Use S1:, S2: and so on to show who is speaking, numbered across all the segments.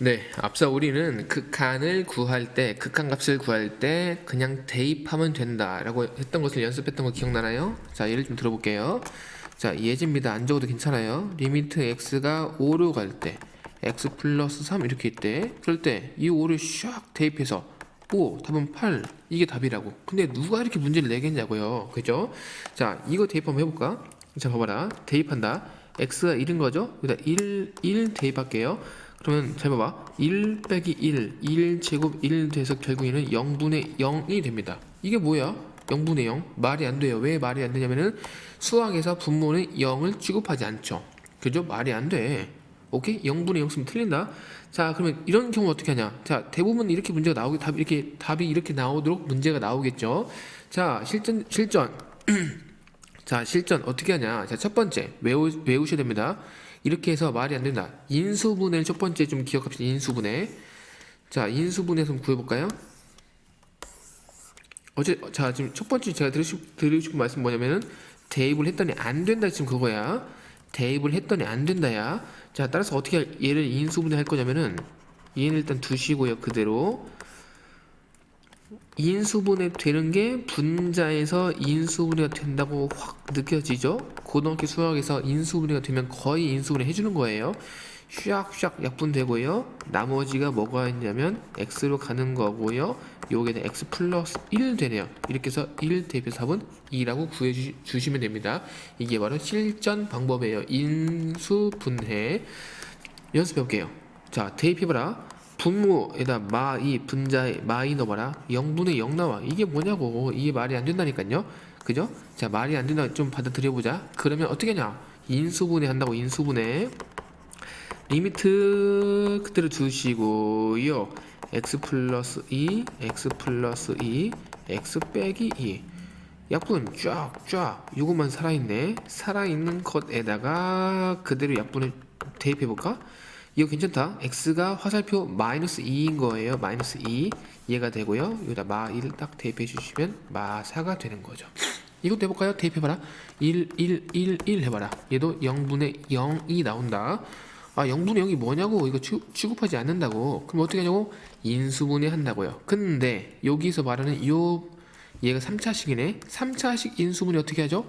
S1: 네, 앞서 우리는 극한을 구할 때, 극한 값을 구할 때 그냥 대입하면 된다라고 했던 것을 연습했던 거 기억나나요? 자, 예를 좀 들어볼게요. 자, 예제입니다. 안 적어도 괜찮아요. 리미트 x가 5로 갈 때, x 플러스 3 이렇게 있대. 그럴 때 이 5를 샥 대입해서 5, 답은 8. 이게 답이라고. 근데 누가 이렇게 문제를 내겠냐고요. 그죠? 자, 이거 대입 한번 해볼까? 자, 봐봐라. 대입한다. x가 1인 거죠? 여기다 1, 1 대입할게요. 그러면 잘 봐봐. 1 빼기 1, 1 제곱 1 돼서 결국에는 0분의 0이 됩니다. 이게 뭐야? 0분의 0? 말이 안 돼요. 왜 말이 안 되냐면은 수학에서 분모는 0을 취급하지 않죠. 그죠? 말이 안 돼. 오케이? 0분의 0 쓰면 틀린다. 자, 그러면 이런 경우 어떻게 하냐? 자, 대부분 이렇게 문제가 나오게 답 이렇게 답이 이렇게 나오도록 문제가 나오겠죠. 자, 실전 실전 자, 실전 어떻게 하냐? 자, 첫 번째 외우 외우셔야 됩니다. 이렇게 해서 말이 안 된다. 인수분해를 첫 번째 좀 기억합시다. 인수분해. 자, 인수분해 좀 구해볼까요? 어제 자 지금 첫 번째 제가 들으시고, 들으시고 말씀 뭐냐면은 대입을 했더니 안 된다 지금 그거야. 대입을 했더니 안 된다야. 자 따라서 어떻게 할- 얘를 인수분해 할 거냐면은 얘는 일단 두시고요 그대로 인수분해 되는 게 분자에서 인수분해가 된다고 확 느껴지죠? 고등학교 수학에서 인수분해가 되면 거의 인수분해 해주는 거예요. 샥샥 약분되고요. 나머지가 뭐가 있냐면 x로 가는 거고요. 요게 x 플러스 1 되네요. 이렇게 해서 1 대입해서 답은 2라고 구해 주시면 됩니다. 이게 바로 실전 방법이에요. 인수분해. 연습해 볼게요. 자, 대입해봐라. 분모에다 마이 분자에 마이 넣어봐라. 0분의 0 나와. 이게 뭐냐고. 이게 말이 안 된다니까요. 그죠? 자, 말이 안 된다 좀 받아들여보자. 그러면 어떻게 하냐? 인수분해 한다고 인수분해. 리미트 그대로 두시고요. x 플러스 2, x 플러스 2, x 빼기 2. 약분 쫙쫙 요것만 살아있네. 살아있는 것에다가 그대로 약분을 대입해볼까? 이거 괜찮다. x가 화살표 마이너스 2인 거예요. 마이너스 2 얘가 되고요. 여기다 마 1을 딱 대입해 주시면 마 4가 되는 거죠. 이것도 해볼까요? 대입해봐라. 1, 1, 1, 1 해봐라. 얘도 0분의 0이 나온다. 아 0분의 0이 뭐냐고 이거 취, 취급하지 않는다고. 그럼 어떻게 하냐고? 인수분해 한다고요. 근데 여기서 말하는 요 얘가 3차식이네. 3차식 인수분해 어떻게 하죠?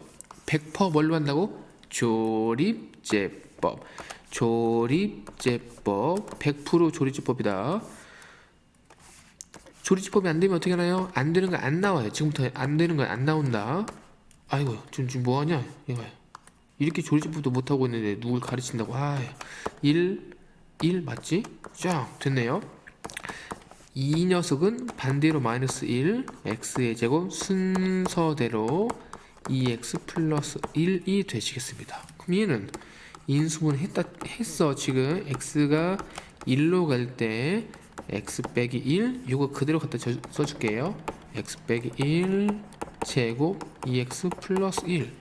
S1: 100% 뭘로 한다고? 조립제법. 조립제법 100% 조립제법이다. 조립제법이 안 되면 어떻게 하나요? 안 되는 거 안 나와요. 지금부터 안 되는 거 안 나온다. 아이고 지금 지금 뭐 하냐? 이거 이렇게 조립제법도 못 하고 있는데 누굴 가르친다고? 아, 1 1 맞지? 쫙 됐네요. 이 녀석은 반대로 마이너스 1 x의 제곱 순서대로 2x 플러스 1이 되시겠습니다. 그럼 얘는 인수분 했다 했어 지금 x가 1로 갈 때 x 빼기 1 이거 그대로 갖다 줘- 써줄게요. x 빼기 1 제곱 2x 플러스 1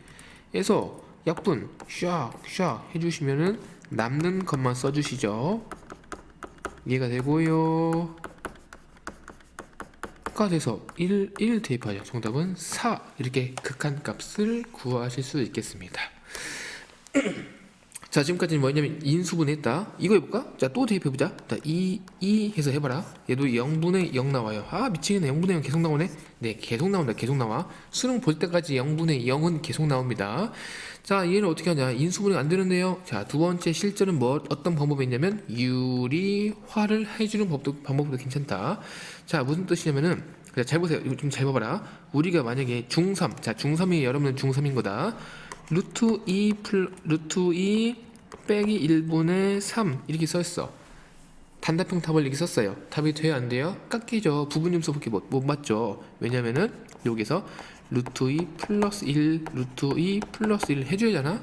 S1: 에서 약분 샥샥 해주시면은 남는 것만 써주시죠. 얘가 되고요. 가 돼서 1, 1 대입하죠. 정답은 4 이렇게 극한값을 구하실 수 있겠습니다. 자 지금까지는 뭐냐면 인수분했다. 이거 해볼까? 자 또 대입해보자. 자 2, 2 해서 해봐라. 얘도 0분의 0 나와요. 아 미치겠네. 0분의 0 계속 나오네? 네 계속 나온다. 계속 나와. 수능 볼 때까지 0분의 0은 계속 나옵니다. 자 얘는 어떻게 하냐? 인수분해 안 되는데요. 자 두 번째 실전은 뭐 어떤 방법이 있냐면 유리화를 해주는 법도 방법도 괜찮다. 자 무슨 뜻이냐면은 자, 잘 보세요. 이거 좀잘 봐봐라. 우리가 만약에 중3 자 중3이 여러분은 중3인 거다 루트 2 플 루트 2 빼기 1분의 3 이렇게 써있어. 단답형 답을 이렇게 썼어요. 답이 돼요 안 돼요? 깎이죠. 부분점수 밖에 못, 못 맞죠. 왜냐면은 여기서 루트 2 플러스 1 루트 2 플러스 1 해줘야잖아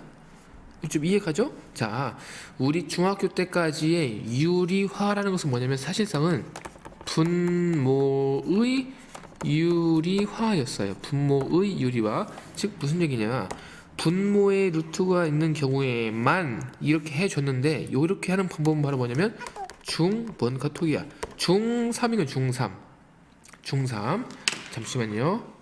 S1: 좀 이해가죠? 자 우리 중학교 때까지의 유리화라는 것은 뭐냐면 사실상은 분모의 유리화였어요. 분모의 유리화. 즉 무슨 얘기냐 분모의 루트가 있는 경우에만 이렇게 해줬는데 이렇게 하는 방법은 바로 뭐냐면 중 뭔가 톡이야? 중3이면 중3 중3 잠시만요.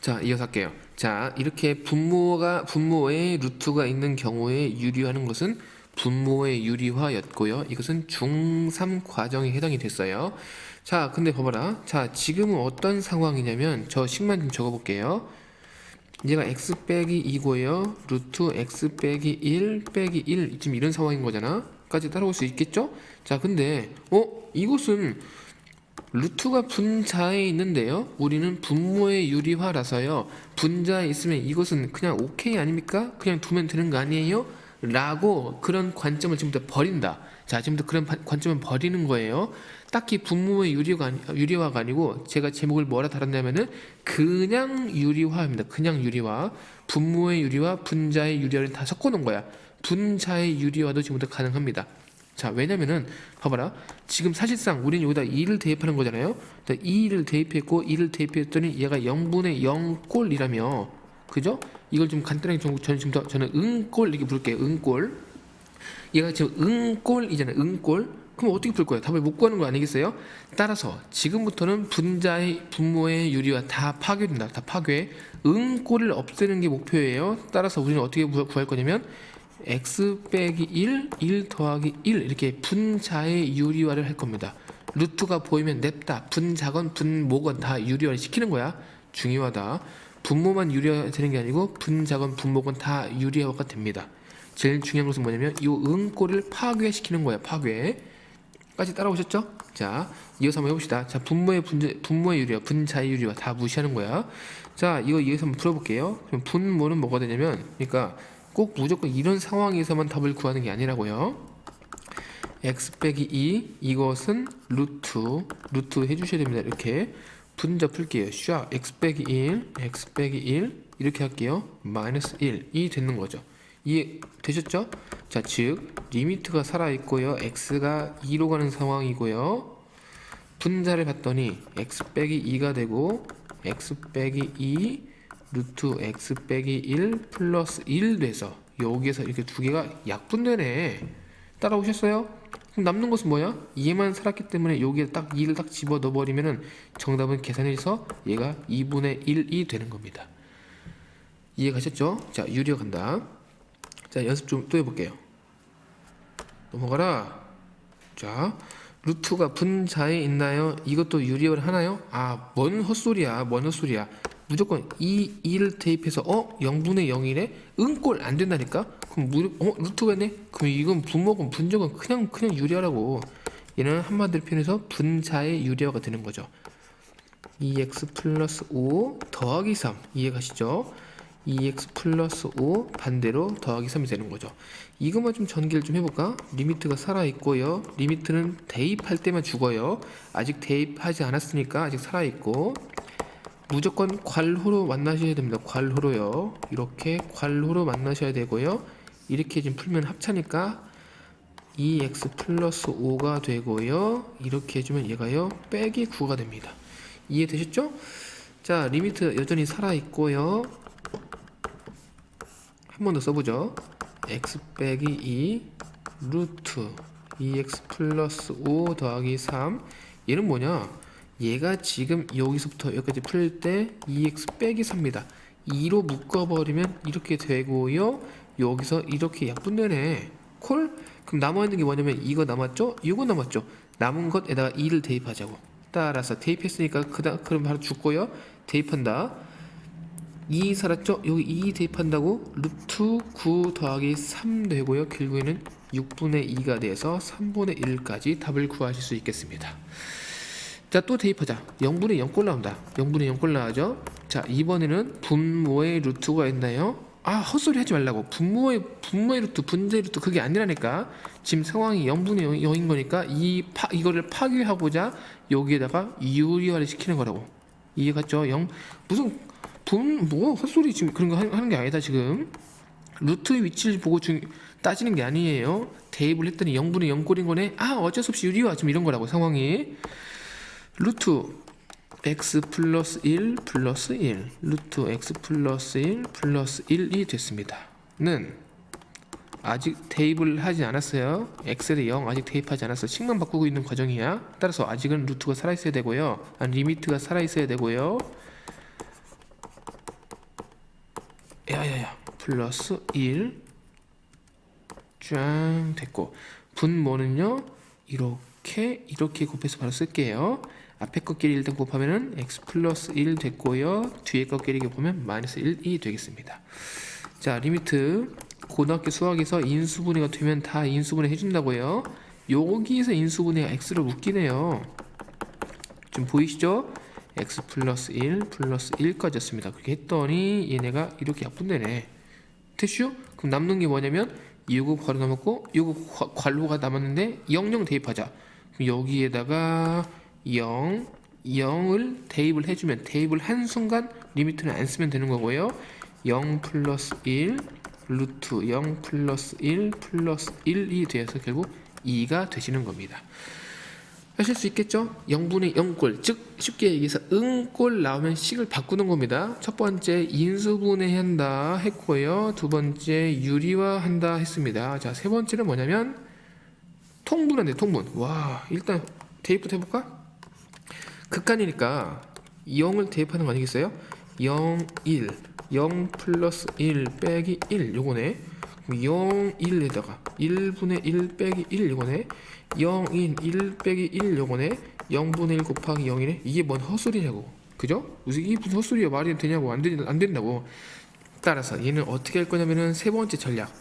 S1: 자 이어서 할게요. 자 이렇게 분모가 분모의 루트가 있는 경우에 유리하는 것은 분모의 유리화였고요. 이것은 중3 과정에 해당이 됐어요. 자, 근데 봐봐라. 자, 지금은 어떤 상황이냐면 저 식만 좀 적어볼게요. 얘가 x 빼기 2고요. 루트 x 빼기 1 빼기 1 지금 이런 상황인 거잖아. 까지 따라올 수 있겠죠? 자, 근데 어 이곳은 루트가 분자에 있는데요. 우리는 분모의 유리화라서요. 분자에 있으면 이것은 그냥 오케이 아닙니까? 그냥 두면 되는 거 아니에요? 라고 그런 관점을 지금부터 버린다. 자, 지금부터 그런 바- 관점을 버리는 거예요. 딱히 분모의 유리화가, 아니, 유리화가 아니고 제가 제목을 뭐라 달았냐면은 그냥 유리화입니다. 그냥 유리화. 분모의 유리화, 분자의 유리화를 다 섞어 놓은 거야. 분자의 유리화도 지금부터 가능합니다. 자, 왜냐면은 봐봐라. 지금 사실상 우리는 여기다 2를 대입하는 거잖아요. 2를 대입했고 2를 대입했더니 얘가 0분의 0꼴이라며. 그죠? 이걸 좀 간단하게 좀 저는 지금 더 저는 응꼴 이렇게 부를게요. 응꼴. 얘가 지금 응꼴이잖아요. 응꼴. 그럼 어떻게 풀 거예요? 답을 못 구하는 거 아니겠어요? 따라서 지금부터는 분자의 분모의 유리화 다 파괴된다. 다 파괴. 응꼴을 없애는 게 목표예요. 따라서 우리는 어떻게 구- 구할 거냐면 x 빼기 1, 1 더하기 1 이렇게 분자의 유리화를 할 겁니다. 루트가 보이면 냅다 분자건 분모건 다 유리화를 시키는 거야. 중요하다. 분모만 유리화 되는 게 아니고 분자건 분모건 다 유리화가 됩니다. 제일 중요한 것은 뭐냐면 이 응꼬를 파괴시키는 거야. 파괴. 까지 따라오셨죠? 자, 이어서 한번 해봅시다. 자, 분모의 분자, 분모의 유리화, 분자의 유리화 다 무시하는 거야. 자, 이거 이어서 한번 풀어볼게요. 그럼 분모는 뭐가 되냐면, 그러니까 꼭 무조건 이런 상황에서만 답을 구하는 게 아니라고요. x 빼기 2 이것은 루트 루트 해주셔야 됩니다. 이렇게 분자 풀게요. 샤 x 빼기 1 x 빼기 1 이렇게 할게요. 마이너스 1이 되는 거죠. 이해 되셨죠? 자, 즉 리미트가 살아 있고요. x가 2로 가는 상황이고요. 분자를 봤더니 x 빼기 2가 되고 x 빼기 2 루트 x 빼기 1 플러스 1 돼서 여기에서 이렇게 두 개가 약분되네. 따라오셨어요? 그럼 남는 것은 뭐야? 2에만 살았기 때문에 여기에 딱 2를 딱 집어 넣어버리면은 정답은 계산해서 얘가 2분의 1이 되는 겁니다. 이해 가셨죠? 자, 유리어 간다. 자, 연습 좀 또 해볼게요. 넘어가라. 자, 루트가 분자에 있나요? 이것도 유리어를 하나요? 아, 뭔 헛소리야, 뭔 헛소리야. 무조건 이 2를 대입해서 어? 0분의 0이래? 응꼴 안 된다니까? 그럼 무, 어? 루트가 있네? 그럼 이건 분모건 분적은 그냥 그냥 유리하라고. 얘는 한마디로 표현해서 분자의 유리어가 되는 거죠. 2x 플러스 5 더하기 3 이해가시죠? 2x 플러스 5 반대로 더하기 3이 되는 거죠. 이것만 좀 전개를 좀 해볼까? 리미트가 살아있고요. 리미트는 대입할 때만 죽어요. 아직 대입하지 않았으니까 아직 살아있고 무조건 괄호로 만나셔야 됩니다. 괄호로요. 이렇게 괄호로 만나셔야 되고요. 이렇게 지금 풀면 합차니까 2x 플러스 5가 되고요. 이렇게 해주면 얘가요. 빼기 9가 됩니다. 이해되셨죠? 자, 리미트 여전히 살아있고요. 한 번 더 써보죠. x 빼기 2 루트 2x 플러스 5 더하기 3 얘는 뭐냐? 얘가 지금 여기서부터 여기까지 풀 때 2x 빼기 3입니다. 2로 묶어버리면 이렇게 되고요. 여기서 이렇게 약분되네. 콜? 그럼 남아있는 게 뭐냐면 이거 남았죠? 이거 남았죠? 남은 것에다가 2를 대입하자고. 따라서 대입했으니까 그다 그럼 바로 죽고요. 대입한다. 2 살았죠? 여기 2 대입한다고 루트 9 더하기 3 되고요. 결국에는 6분의 2가 돼서 3분의 1까지 답을 구하실 수 있겠습니다. 자, 또 대입하자. 0분의 0꼴 나온다. 0분의 0꼴 나오죠? 자, 이번에는 분모의 루트가 있나요? 아, 헛소리 하지 말라고. 분모의, 분모의 루트, 분자의 루트, 그게 아니라니까. 지금 상황이 0분의 0, 인 거니까 이 파, 이거를 파괴하고자 여기에다가 유리화를 시키는 거라고. 이해 갔죠? 0, 무슨, 분, 뭐, 헛소리 지금 그런 거 하- 하는 게 아니다, 지금. 루트의 위치를 보고 중, 따지는 게 아니에요. 대입을 했더니 0분의 0꼴인 거네. 아, 어쩔 수 없이 유리화. 지금 이런 거라고, 상황이. 루트 x 플러스 1 플러스 1 루트 x 플러스 1 플러스 1이 됐습니다. 는 아직 대입을 하지 않았어요. 엑셀에 0 아직 대입하지 않았어. 식만 바꾸고 있는 과정이야. 따라서 아직은 루트가 살아 있어야 되고요. 아, 리미트가 살아 있어야 되고요. 야야야. 플러스 1 쫙 됐고 분모는요? 이렇게 이렇게 곱해서 바로 쓸게요. 앞에 것끼리 일단 곱하면은 x 플러스 1 됐고요. 뒤에 것끼리 곱하면 마이너스 1이 되겠습니다. 자 리미트. 고등학교 수학에서 인수분해가 되면 다 인수분해 해준다고요. 여기에서 인수분해가 x를 웃기네요. 좀 보이시죠? X 플러스 1 플러스 1까지였습니다. 그렇게 했더니 얘네가 이렇게 약분되네. 됐슈? 그럼 남는 게 뭐냐면 이거 괄호 남았고 이거 과- 괄호가 남았는데 00 대입하자. 그럼 여기에다가 0 0을 대입을 해주면 대입을 한 순간 리미트는 안 쓰면 되는 거고요. 0 플러스 1 루트 0 플러스 1 플러스 1이 돼서 결국 2가 되시는 겁니다 하실 수 있겠죠? 0분의 0꼴 즉 쉽게 얘기해서 응꼴 나오면 식을 바꾸는 겁니다 첫 번째 인수분해한다 했고요 두 번째 유리화한다 했습니다 자 세 번째는 뭐냐면 통분한대 통분 와 일단 대입부터 해볼까? 극한이니까 0을 대입하는 거 아니겠어요? 0, 1 0 플러스 1 빼기 1 요거네 0, 1에다가 1분의 1 빼기 1 요거네 0인 1 빼기 1 요거네 0분의 1 곱하기 0이네 이게 뭔 헛소리냐고. 그죠? 무슨 이게 무슨 헛소리야? 말이 되냐고. 안, 되, 안 된다고. 따라서 얘는 어떻게 할 거냐면은 세 번째 전략.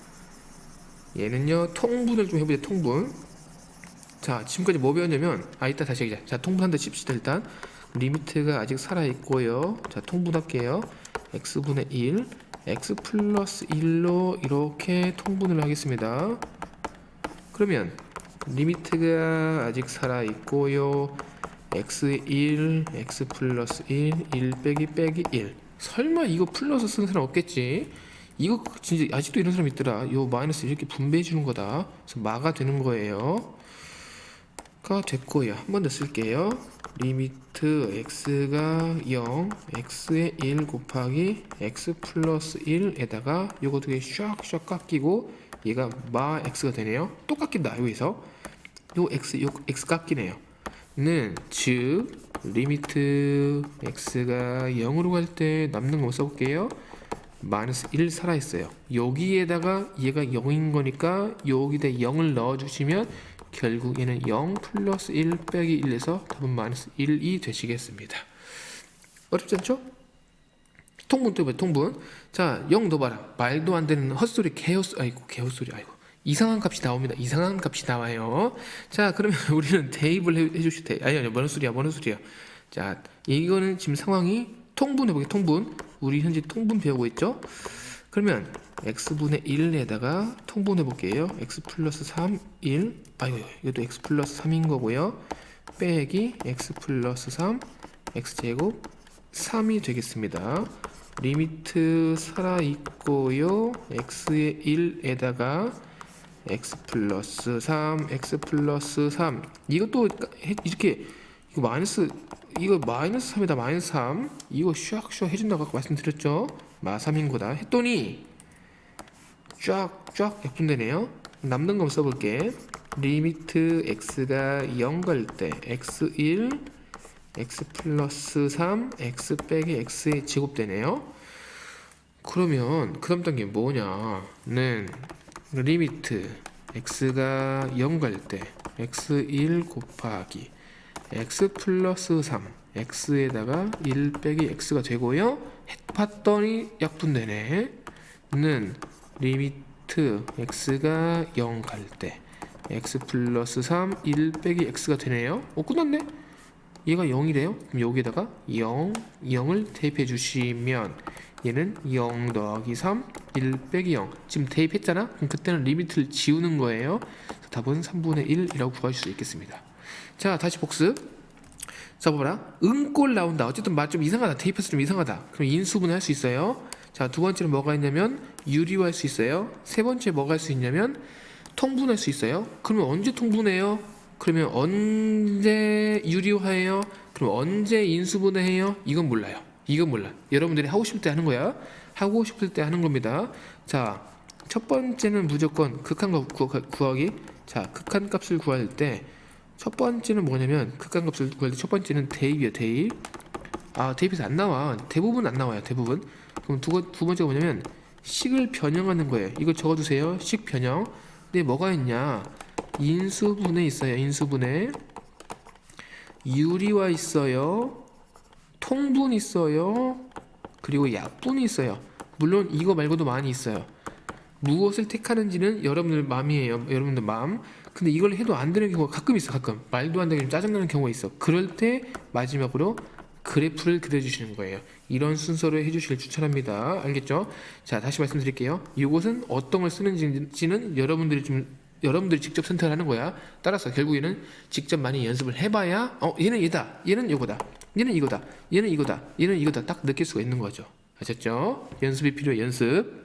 S1: 얘는요 통분을 좀 해보자 통분. 자 지금까지 뭐 배웠냐면 아 이따 다시 얘기자. 자 통분한다 칩시다 일단. 리미트가 아직 살아있고요. 자 통분할게요. x분의 1 x 플러스 1로 이렇게 통분을 하겠습니다. 그러면 리미트가 아직 살아 있고요. X 1 x 플러스 1 1 빼기 빼기 1 설마 이거 플러스 쓰는 사람 없겠지? 이거 진짜 아직도 이런 사람 있더라. 요 마이너스 이렇게 분배해 주는 거다. 그래서 마가 되는 거예요. 가 됐고요. 한 번 더 쓸게요. 리미트 x가 0 x의 1 곱하기 x 플러스 1에다가 요거 두 개 샥샥 깎이고 얘가 마 x가 되네요. 또 깎인다 여기서. 요 x 요 x 깎이네요. 는즉 리미트 x가 0으로 갈 때 남는 거 써볼게요. 마이너스 1 살아있어요. 여기에다가 얘가 0인 거니까 여기다 0을 넣어주시면 결국 얘는 0 플러스 1 빼기 1에서 답은 마이너스 1이 되시겠습니다. 어렵지 않죠? 통분 또 해봐요 통분. 자 0 넣어봐라. 말도 안 되는 헛소리 개헛소리 아이고 개헛소리 아이고. 이상한 값이 나옵니다. 이상한 값이 나와요. 자 그러면 우리는 대입을 해, 해주실 때 아니 아니 뭔 소리야 뭔 소리야. 자 이거는 지금 상황이 통분 해보게 통분. 우리 현재 통분 배우고 있죠? 그러면 x분의 1에다가 통분해 볼게요. x 플러스 3 1 아이고 이것도 x 플러스 3인 거고요. 빼기 x 플러스 3 x제곱 3이 되겠습니다 리미트 살아있고요. x의 1에다가 x 플러스 3 x 플러스 3 이것도 해- 이렇게 이거 마이너스 이거 마이너스 3이다 마이너스 3 이거 샥샥 해준다고 말씀드렸죠? 마 3인 거다. 했더니 쫙쫙 약분되네요. 남는 거 써볼게. 리미트 x가 0 갈 때 x1 x 플러스 3 x 빼기 x의 제곱되네요. 그러면 그 다음 단계 뭐냐는 리미트 x가 0 갈 때 x1 곱하기 x 플러스 3 x에다가 1 빼기 x가 되고요. 봤더니 약분되네. 는 리미트 x가 0 갈 때 x 플러스 3 1 빼기 x가 되네요. 어 끝났네 얘가 0이래요? 그럼 여기다가 0 0을 대입해 주시면 얘는 0 더하기 3 1 빼기 0 지금 대입했잖아? 그럼 그때는 리미트를 지우는 거예요. 답은 3분의 1이라고 구하실 수 있겠습니다. 자 다시 복습. 자 봐봐라. 응꼴 나온다. 어쨌든 맛 좀 이상하다. 대입해서 좀 이상하다. 그럼 인수분해 할 수 있어요. 자 두 번째는 뭐가 있냐면 유리화 할 수 있어요. 세 번째 뭐가 할 수 있냐면 통분할 수 있어요. 그러면 언제 통분해요 그러면 언제 유리화해요? 그럼 언제 인수분해해요? 이건 몰라요. 이건 몰라. 여러분들이 하고 싶을 때 하는 거야. 하고 싶을 때 하는 겁니다. 자 첫 번째는 무조건 극한값 구- 구하기. 자 극한 값을 구할 때 첫 번째는 뭐냐면 극한 값을 구할 때 첫 번째는 대입이야 대입. 아 대입에서 안 나와. 대부분 안 나와요 대부분. 그럼 두, 번- 두 번째가 뭐냐면 식을 변형하는 거예요. 이거 적어두세요. 식 변형. 근데 뭐가 있냐? 인수분해 있어요. 인수분해. 유리화 있어요. 통분 있어요. 그리고 약분이 있어요. 물론 이거 말고도 많이 있어요. 무엇을 택하는지는 여러분들 마음이에요. 여러분들 마음. 근데 이걸 해도 안 되는 경우가 가끔 있어. 가끔 말도 안 되게 좀 짜증나는 경우가 있어. 그럴 때 마지막으로 그래프를 그려주시는 거예요. 이런 순서로 해주시길 추천합니다. 알겠죠? 자 다시 말씀드릴게요. 이것은 어떤 걸 쓰는지는 여러분들이 좀 여러분들이 직접 선택을 하는 거야. 따라서 결국에는 직접 많이 연습을 해봐야 어 얘는 얘다, 얘는 이거다, 얘는 이거다, 얘는 이거다, 얘는 이거다 딱 느낄 수가 있는 거죠. 아셨죠? 연습이 필요해 연습.